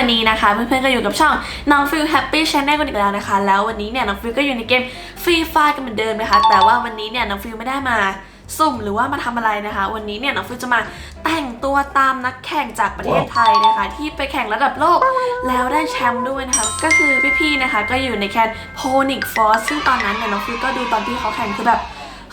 วันนี้นะคะเพื่อนๆก็อยู่กับช่องน้องฟิลแฮปปี้ชแนลกันอีกแล้วนะคะ แล้ววันนี้เนี่ยน้องฟิลก็อยู่ในเกมฟรีไฟกันเหมือนเดิมนะคะ แต่ว่าวันนี้เนี่ยน้องฟิลไม่ได้มาสุ่มหรือว่ามาทำอะไรนะคะ วันนี้เนี่ยน้องฟิลจะมาแต่งตัวตามนักแข่งจากประเทศไทยนะคะ ที่ไปแข่งระดับโลกแล้วได้แชมป์ด้วยนะคะ ก็คือพี่ๆนะคะ ก็อยู่ในแคนโพนิกฟอร์ซึ่งตอนนั้นเนี่ยน้องฟิลก็ดูตอนที่เขาแข่งคือแบบ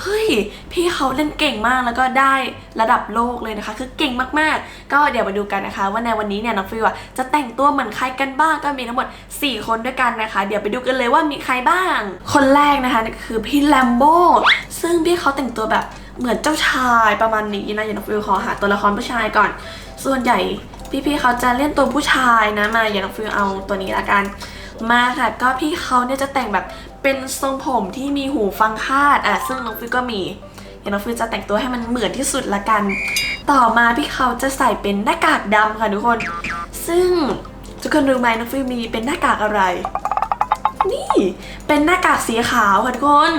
เฮ้ย พี่เขาเล่นเก่งมากแล้วก็ได้ระดับโลกเลยนะคะ คือเก่งมากๆ ก็เดี๋ยวมาดูกันนะคะ ว่าในวันนี้เนี่ยน้องฟิวจะแต่งตัวเหมือนใครกันบ้างก็มีทั้งหมด 4 คนด้วยกันนะคะ เดี๋ยวไปดูกันเลยว่ามีใครบ้าง คนแรกนะคะคือพี่แลมโบ้ซึ่งพี่เขาแต่งตัวแบบเหมือนเจ้าชายประมาณนี้นะอย่าน้องฟิวขอหาตัวละครผู้ชายก่อน ส่วนใหญ่พี่ๆเขาจะเล่นตัวผู้ชายนะมาอย่าน้องฟิวเอาตัวนี้ละกัน มาค่ะ ก็พี่เขาเนี่ยจะแต่งแบบเป็นทรงผมที่มีหูฟังคาดอะซึ่งน้องฟิวก็มีเดี๋ยวน้องฟิวจะแต่งตัวให้มันเหมือนที่สุดละกัน ต่อมาพี่เขาจะใส่เป็นหน้ากากดำค่ะทุกคน ซึ่งทุกคนรู้ไหมน้องฟิวมีเป็นหน้ากากอะไร นี่เป็นหน้ากากสีขาวค่ะทุกคน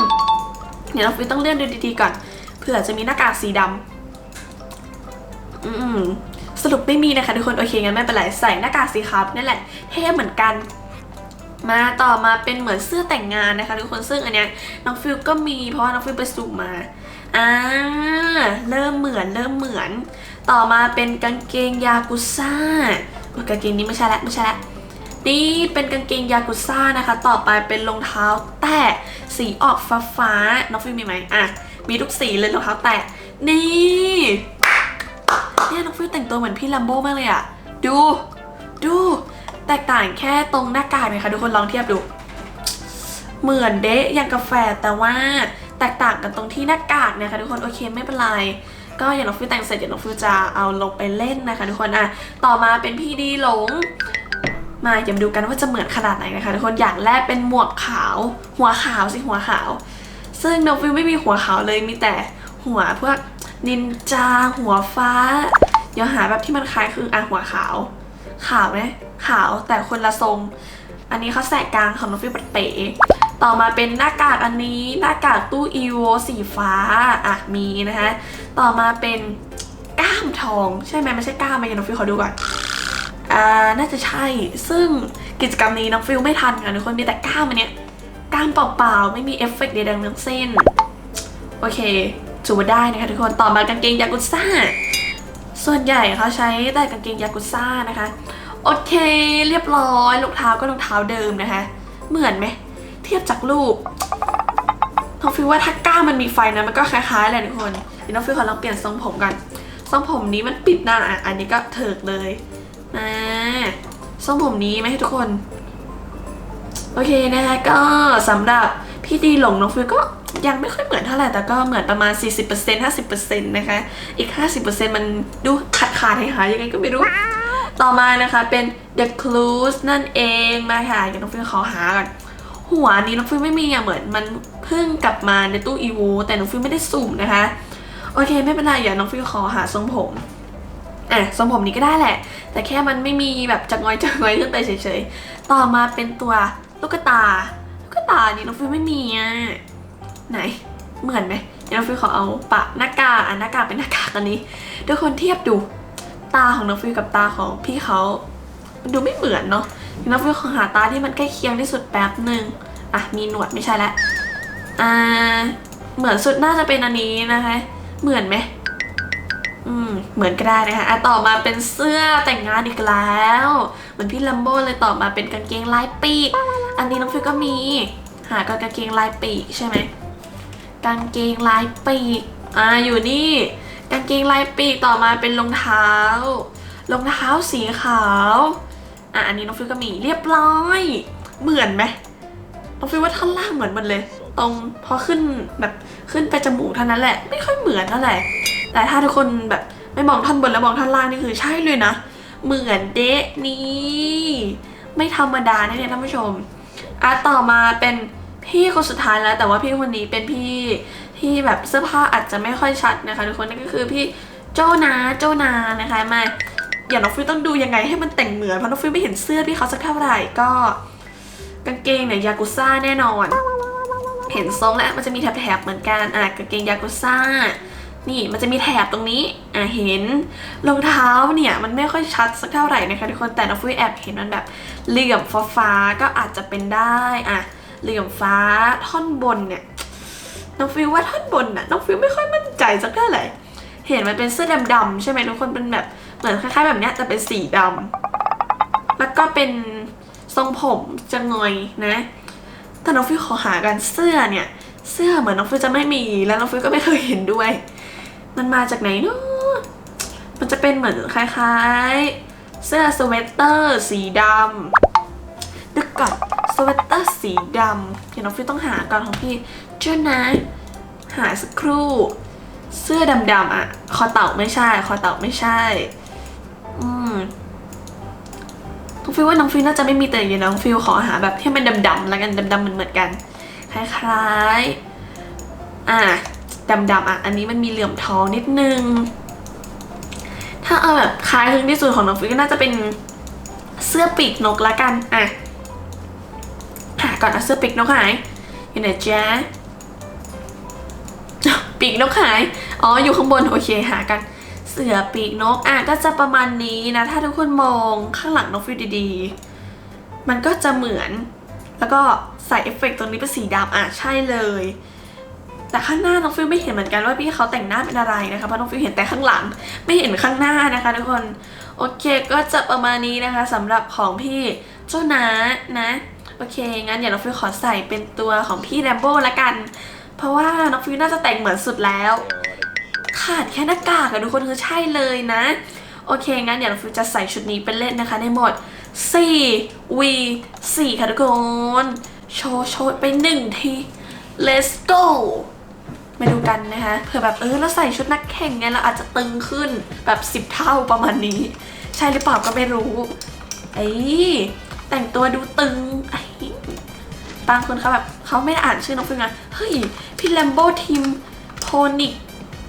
เดี๋ยวน้องฟิวต้องเลื่อนดูดีๆก่อนเผื่อจะมีหน้ากากสีดำอืมสรุปไม่มีนะคะทุกคนโอเคงั้นไม่เป็นไรใส่หน้ากากสีขาวนั่นแหละเท่เหมือนกัน มาต่อมาเป็นเหมือนเสื้อแต่งงานนะคะทุกคนซึ่งอันเนี้ยน้องฟิลก็มีเพราะว่าน้องฟิลไปสุ่มมาอ่าเริ่มเหมือนเริ่มเหมือน ต่อมาเป็นกางเกงยากุซ่ากางเกงนี้ไม่ใช่ละไม่ใช่ละนี่เป็นกางเกงยากุซ่านะคะ ต่อไปเป็นรองเท้าแตะสีออกฟ้าฟ้าน้องฟิลมีไหมอะมีทุกสีเลยรองเท้าแตะนี่เนี่ยน้องฟิลแต่งตัวเหมือนพี่ลัมโบ้มากเลยอะดูดู แตกต่างแค่ตรงหน้ากากนะคะทุกคนลองเทียบดู เหมือนเดะอย่างกาแฟแต่ว่าแตกต่างกันตรงที่หน้ากากนะคะทุกคนโอเคไม่เป็นไรก็อย่างน้องฟิวแต่งเสร็จเดี๋ยวน้องฟิวจะเอาลงไปเล่นนะคะ ทุกคนอะต่อมาเป็นพี่ดีหลง มาเดี๋ยวมาดูกันว่าจะเหมือนขนาดไหนนะคะ ทุกคนอย่างแรกเป็นหมวกขาว หัวขาวสิหัวขาว ซึ่งน้องฟิวไม่มีหัวขาวเลยมีแต่หัวพวกนินจาหัวฟ้า เดี๋ยวหาแบบที่มันคล้ายคืออะหัวขาว ขาวไหมขาวแต่คนละทรง อันนี้เขาแสกกลางของน้องฟิวปัดเป๋ต่อมาเป็นหน้ากากอันนี้หน้ากากตู้อีโวสีฟ้าอะมีนะคะต่อมาเป็นก้ามทอง ใช่ไหมไม่ใช่ก้ามไหมน้องฟิวขอดูก่อนอ่าน่าจะใช่ซึ่งกิจกรรมนี้น้องฟิวไม่ทันค่ะทุกคนมีแต่ก้ามอันเนี้ยก้ามเปล่าๆไม่มีเอฟเฟกต์ใดๆทั้งสิ้นโอเคถือว่าได้นะคะทุกคนต่อมากางเกงยากุซ่า ส่วนใหญ่เขาใช้แต่กางเกงยากุซ่านะคะ โอเคเรียบร้อยรองเท้าก็รองเท้าเดิมนะคะ เหมือนไหม เทียบจากรูปน้องฟิวว่าถ้าก้ามันมีไฟนะมันก็คล้ายๆเลยทุกคนเดี๋ยวน้องฟิวขอลองเปลี่ยนทรงผมกันทรงผมนี้มันปิดหน้าอะอันนี้ก็เถิกเลยมาทรงผมนี้ไหมทุกคน โอเคนะคะก็สำหรับพี่ดีหลงน้องฟิวก็ ยังไม่ค่อยเหมือนเท่าไหร่แต่ก็เหมือนประมาณ 40% 50%นะคะ อีก 50%มันดูขาดขาดหายหายๆยังไงก็ไม่รู้ ต่อมานะคะเป็น The Clues นั่นเองมาค่ะเดี๋ยวน้องฟิวขอหาก่อนหัวนี้น้องฟิวไม่มีอะเหมือนมันเพิ่งกลับมาในตู้อีวูแต่น้องฟิวไม่ได้สุ่มนะคะ โอเคไม่เป็นไรเดี๋ยวน้องฟิวขอหาทรงผมอะทรงผมนี้ก็ได้แหละ แต่แค่มันไม่มีแบบจักงอยจักงอยขึ้นไปเฉยๆ ต่อมาเป็นตัวลูกตาลูกตานี่น้องฟิวไม่มีอะ ไหนเหมือนไหมเดี๋ยวน้องฟิวขอเอาปะหน้ากากอะหน้ากากเป็นหน้ากากอันนี้ทุกคนเทียบดูตาของน้องฟิวกับตาของพี่เขา มันดูไม่เหมือนเนาะน้องฟิวขอหาตาที่มันใกล้เคียงที่สุดแป๊บหนึ่งอะมีหนวดไม่ใช่ละอ่าเหมือนสุดน่าจะเป็นอันนี้นะคะ เหมือนไหมอืมเหมือนก็ได้นะคะอะต่อมาเป็นเสื้อแต่งงานอีกแล้วเหมือนพี่ลัมโบ้เลยต่อมาเป็นกางเกงลายปีก อันนี้น้องฟิวก็มี หาก็กางเกงลายปีกใช่ไหม กางเกงลายปีกอ่าอยู่นี่กางเกงลายปีกต่อมาเป็นรองเท้ารองเท้าสีขาวอะอันนี้น้องฟิวก็มีเรียบร้อยเหมือนไหมน้องฟิวว่าท่อนล่างเหมือนหมันเลย ตรงพอขึ้นแบบขึ้นไปจมูกเท่านั้นแหละ ไม่ค่อยเหมือนเท่าไหร่แต่ถ้าทุกคนแบบไม่มองท่อนบนแล้วมองท่อนล่างนี่คือใช่เลยนะ เหมือนเดะนี่ ไม่ธรรมดาแน่ๆท่านผู้ชมอะต่อมาเป็น พี่คนสุดท้ายแล้ว แต่ว่าพี่คนนี้เป็นพี่ที่แบบเสื้อผ้าอาจจะไม่ค่อยชัดนะคะทุกคนนั่นก็คือพี่โจนาโจนานะคะมาอย่างน้องฟิวต้องดูยังไงให้มันแต่งเหมือนเพราะน้องฟิวไม่เห็นเสื้อพี่เขาสักเท่าไหร่ก็กางเกงเนี่ยยากุซ่าแน่นอน เห็นทรงแล้วมันจะมีแถบๆเหมือนกันอะกางเกงยากุซ่านี่มันจะมีแถบตรงนี้อะเห็นรองเท้าเนี่ยมันไม่ค่อยชัดสักเท่าไหร่นะคะทุกคนแต่น้องฟิวแอบเห็นมันแบบเหลี่ยมฟ้าฟ้าๆก็อาจจะเป็นได้อะ เหลี่ยมฟ้าท่อนบนเนี่ยน้องฟิวว่าท่อนบนน่ะน้องฟิวไม่ค่อยมั่นใจสักเท่าไหร่เห็นมันเป็นเสื้อดำๆใช่ไหมทุกคนเป็นแบบเหมือนคล้ายๆแบบเนี้ยแต่เป็นสีดำแล้วก็เป็นทรงผมจะงอยนะ แต่น้องฟิวขอหากันเสื้อเนี่ย เสื้อเหมือนน้องฟิวจะไม่มีแล้วน้องฟิวก็ไม่เคยเห็นด้วย มันมาจากไหนเนาะมันจะเป็นเหมือนคล้ายๆ เสื้อสเวตเตอร์ สีดำดึกก่อน สเวตเตอร์สีดำเดี๋ยวน้องฟิวต้องหาก่อนของพี่เจ้านะ หาสักครู่ เสื้อดำๆอะ คอเต่าไม่ใช่ คอเต่าไม่ใช่ อืมน้องฟิวว่าน้องฟิวน่าจะไม่มีแต่อย่างน้องฟิวขอหาแบบที่มันดำๆแล้วกันดำๆเหมือนเหมือนๆกัน คล้ายๆ อะดำๆอะ อันนี้มันมีเหลื่อมทองนิดนึง ถ้าเอาแบบคล้ายคลึงที่สุดของน้องฟิวก็น่าจะเป็นเสื้อปีกนกละกัน อะ ก่อนนะเสื้อปีกนกหายอยู่ไหนจ๊ะปีกนกหาย อ๋อ อยู่ข้างบน โอเค หากัน เสือปีกนก อะ ก็จะประมาณนี้นะ ถ้าทุกคนมองข้างหลังน้องฟิวดีๆ มันก็จะเหมือน แล้วก็ใส่เอฟเฟกต์ตรงนี้เป็นสีดำอะ ใช่เลย แต่ข้างหน้าน้องฟิวไม่เห็นเหมือนกันว่าพี่เขาแต่งหน้าเป็นอะไรนะคะ เพราะน้องฟิวเห็นแต่ข้างหลัง ไม่เห็นข้างหน้านะคะทุกคน โอเค ก็จะประมาณนี้นะคะสำหรับของพี่เจ้านานะ โอเค งั้นเดี๋ยวน้องฟิวขอใส่เป็นตัวของพี่แรมโบ้ละกัน เพราะว่าน้องฟิวน่าจะแต่งเหมือนสุดแล้ว ขาดแค่หน้ากากอะทุกคนคือใช่เลยนะ โอเค งั้นเดี๋ยวน้องฟิวจะใส่ชุดนี้เป็นเล่นนะคะ ในหมด4 V 4ค่ะทุกคน โชว์โชว์ไปหนึ่งที let's go มาดูกันนะคะเผื่อแบบเออแล้วใส่ชุดนักแข่งไงเราอาจจะตึงขึ้นแบบ10เท่าประมาณนี้ ใช่หรือเปล่าก็ไม่รู้เอ้แต่งตัวดูตึงไอ้ บางคนเขาแบบเขาไม่ได้อ่านชื่อน้องฟิวนะเฮ้ยพี่แลมโบทีมโพนิก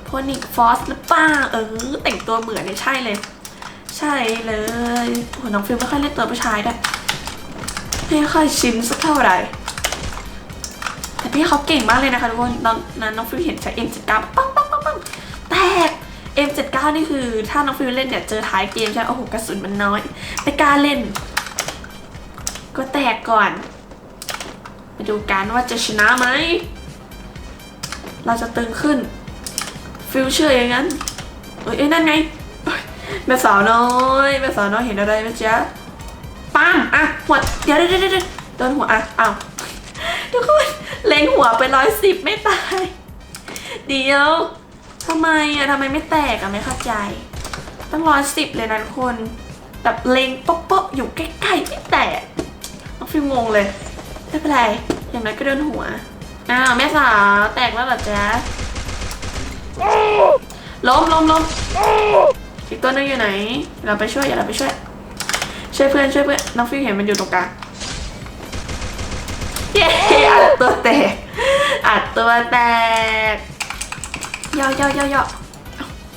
โพนิกฟอสหรือเปล่าเออแต่งตัวเหมือนเนี่ยใช่เลย ใช่เลยโอ้น้องฟิวไม่ค่อยเล่นตัวผู้ชายด้วยไม่ค่อยชินสักเท่าไหร่แต่พี่เขาเก่งมากเลยนะคะทุกคนตอนนั้นน้องฟิวเห็นใช้ M79 ปังปังปังปังแตก M79 นี่คือ ถ้าน้องฟิวเล่นเนี่ยเจอท้ายเกมใช่โอ้โหกระสุนมันน้อยไม่กล้าเล่น ก็แตกก่อน มาดูกันว่าจะชนะไหม เราจะตึงขึ้น ฟิวเชื่ออย่างนั้นเอ้ยเอ้ยนั่นไงเอ้ยแม่สาวน้อยแม่สาวน้อยเห็นอะไรไหมจ๊ะปังอะหัวเดี๋ยวเดี๋ยวเดี๋ยวเดี๋ยวโดนหัวอะอ้าวทุกคนเล็งหัวไปร้อยสิบไม่ตาย เดี๋ยวทำไมอะทำไมไม่แตกอะไม่เข้าใจ ตั้งร้อยสิบเลยนะทุกคนแบบเล็งป๊อกป๊อกอยู่ใกล้ๆไม่แตกน้องฟิวงงเลย ไม่เป็นไร อย่างน้อยก็โดนหัว อ้าวแม่สาวแตกแล้วเหรอจ๊ะ ล้มล้มล้มอีกตัวนึงอยู่ไหน เราไปช่วยอย่าเราไปช่วย ช่วยเพื่อนช่วยเพื่อน น้องฟิวเห็นมันอยู่ตรงกลางเย้อัดตัวแตก อัดตัวแตกย่อย่อย่อย่อ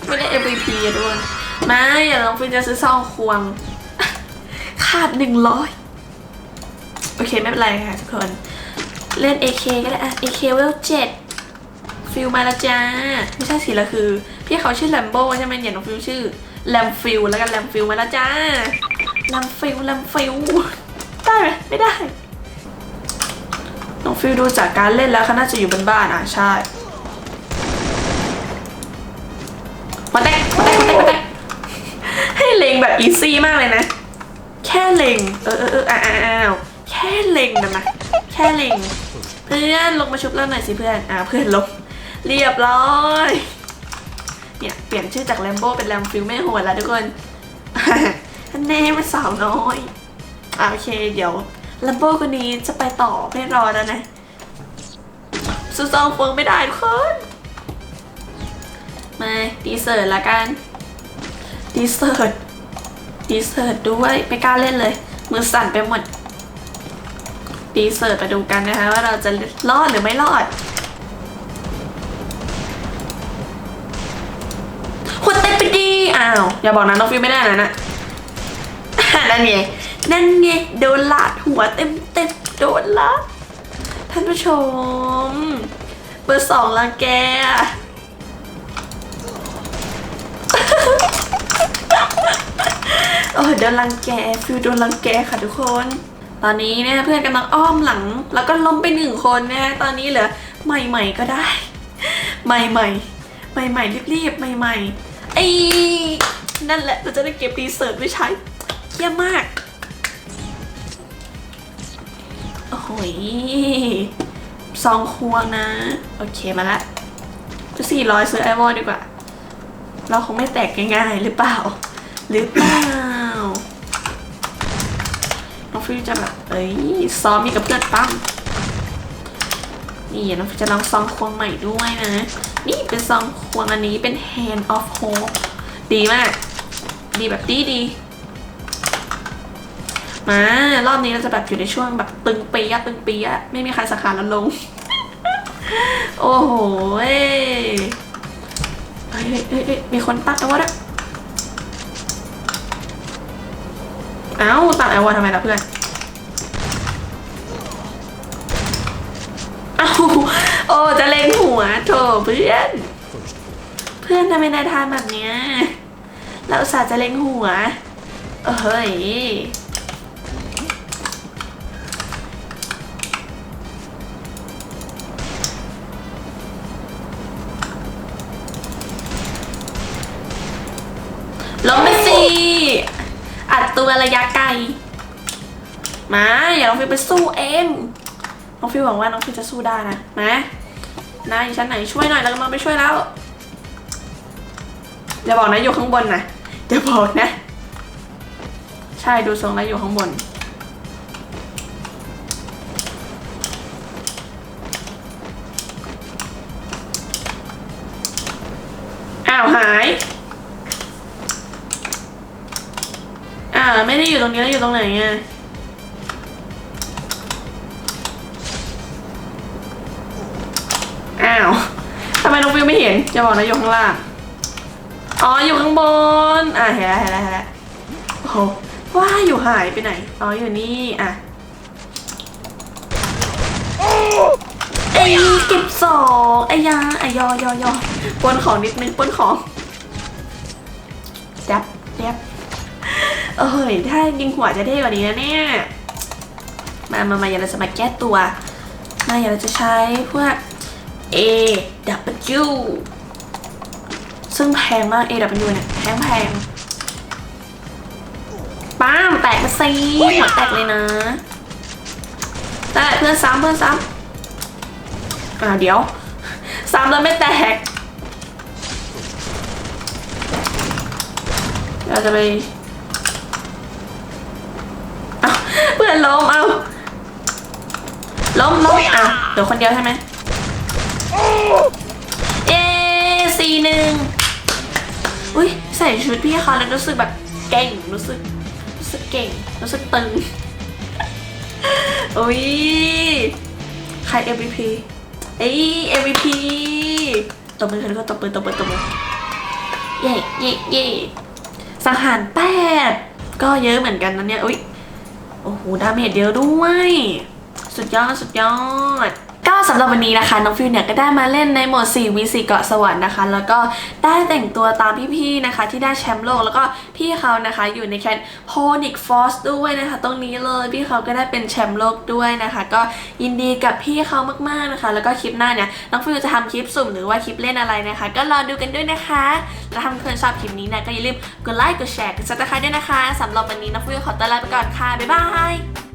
ไม่ได้ MVP อะทุกคนไม่อย่าลองฟินจะซื้อซองควง ขาดหนึ่งร้อย อเคไม่เป็นไรค่ะทุกคน เล่น AK ก็ได้อะ AK เวลเจ็ดฟิลมาแล้วจ้า ไม่ใช่สิละคือ พี่เขาชื่อแลมโบใช่ไหมเนี่ยน้องฟิลชื่อแลมฟิลแล้วกันแลมฟิลมาแล้วจ้าแลมฟิลแลมฟิลได้ไหมไม่ได้น้องฟิลดูจากการเล่นแล้วเขาน่าจะอยู่บนบ้านอะใช่มาแตกมาแตกมาแตกมาแตกให้เล็งแบบอีซี่มากเลยนะ แค่เล็งเออเออเอออ้าว ค่เล็งนะนะแค่เล็ง เพื่อนลงมาชุบเราหน่อยสิเพื่อน อ่าเพื่อนลง เรียบร้อย เนี่ยเปลี่ยนชื่อจากแลมโบเป็นแลมฟิลไม่โหดแล้วทุกคนท่านแน่เป็นสาวน้อยอ่าโอเคเดี๋ยวแลมโบคนนี้จะไปต่อไม่รอแล้วนะซูซองฟงไม่ได้ทุกคน มาดีเซอร์ละกันดีเซอร์ดีเซอร์ด้วยไม่กล้าเล่นเลย มือสั่นไปหมด ดีเซอร์มาดูกันนะคะว่าเราจะรอดหรือไม่รอดหัวเต็มไปดีอ้าวอย่าบอกนะน้องฟิวไม่ได้นะนะนั่นไงนั่นไงโดนลาดหัวเต็มเต็มโดนละท่านผู้ชม เบอร์สองลังแกโอ้โดนลังแกฟิวโดนลังแกค่ะทุกคน ตอนนี้เนี่ยเพื่อนกำลังอ้อมหลัง แล้วก็ล้มไปหนึ่งคนนะตอนนี้เหลือใหม่ๆก็ได้ ใหม่ๆใหม่ๆรีบๆใหม่ๆไอ้นั่นแหละเราจะได้เก็บรีเสิร์ชไว้ใช้เยี่ยมมากโอ้โหยซองควงนะ โอเคมาละจะสี่ร้อยซื้อไอวอลดีกว่า เราคงไม่แตกง่ายๆหรือเปล่า หรือเปล่า ฟิวจะแบบเอ้ยซ้อมมีกับเพื่อนปั้มนี่น้องฟิวจะลองซองควงใหม่ด้วยนะ นี่เป็นซองควงอันนี้เป็น hand of hope ดีมาก ดีแบบดีดีมารอบนี้เราจะแบบอยู่ในช่วงแบบตึงปีอะตึงปีอะไม่มีใครสาขาแล้วลง โอ้โหเอ้ยเฮ้ยเฮ้ยมีคนตัดเอาวะนะ เอ้าตัดเอาวาทำไมล่ะเพื่อนเอ้าโอ้จะเล็งหัวโถเพื่อน เพื่อนทำไมนายทานแบบเนี้ยเราอุตส่าห์จะเล็งหัว เออเฮ้ย ตัวระยะไกล มาอย่าน้องฟิวไปสู้เองน้องฟิวหวังว่าน้องฟิวจะสู้ได้นะมานะอยู่ชั้นไหนช่วยหน่อยเรากำลังไปช่วยแล้วอย่าบอกนะอยู่ข้างบนนะอย่าบอกนะ ใช่ดูทรงแล้วอยู่ข้างบนอ้าวหาย อ่า ไม่ได้อยู่ตรงนี้แล้วอยู่ตรงไหนอะอ้าวทำไมน้องฟิวไม่เห็นจะบอกนะอยู่ข้างล่าง อ๋ออยู่ข้างบน อะเห็นแล้วเห็นแล้วเห็นแล้วโอ้โหว่าอยู่หายไปไหน อ๋ออยู่นี่ อะไอ้เก็บสองไอ้ยาไอ้ยอยอยอปนของนิดนึงปนของแดบแดบ เอ้ยถ้ายิงหัวจะเท่กว่านี้นะเนี่ย มามามาอย่าเราจะมาแก้ตัว มาอย่าเราจะใช้พวก A W ซึ่งแพงมาก A W เนี่ยแพงแพงป้ามแตกมาสิหัวแตกเลยนะได้เพื่อนซ้ำเพื่อนซ้ำอ่าเดี๋ยวซ้ำแล้วไม่แตกเราจะไป อนล้มเอาล้มล้มอะเดี๋ยวคนเดียวใช่ไหมเอสี่หนึ่งอุ้ยใส่ชุดพี่เขาแล้วรู้สึกแบบเก่งรู้สึกรู้สึกเก่งรู้สึกตึงอุ้ยใคร MVP เอ้ย MVP ตบมือกันก็ตบมือตบมือตบมือเย่เย่เย่สังหารแปดก็เยอะเหมือนกันนะเนี่ยอุ้ย โอ้โห ดาเมจเยอะด้วย สุดยอด สุดยอด สำหรับวันนี้นะคะ น้องฟิวเนี่ยก็ได้มาเล่นในโหมด 4 v 4เกาะสวรรค์นะคะ แล้วก็ได้แต่งตัวตามพี่ๆนะคะ ที่ได้แชมป์โลกแล้วก็พี่เขานะคะอยู่ในแคนโพนิกฟอสด้วยนะคะ ตรงนี้เลยพี่เขาก็ได้เป็นแชมป์โลกด้วยนะคะ ก็ยินดีกับพี่เขามากๆนะคะ แล้วก็คลิปหน้าเนี่ยน้องฟิวจะทำคลิปสุ่มหรือว่าคลิปเล่นอะไรนะคะ ก็รอดูกันด้วยนะคะแล้วถ้าเพื่อนชอบคลิปนี้เนี่ยก็อย่าลืมกดไลค์กดแชร์กดซับสไครต์ด้วยนะคะสำหรับวันนี้น้องฟิวขอตัวลาไปก่อนค่ะบ๊ายบาย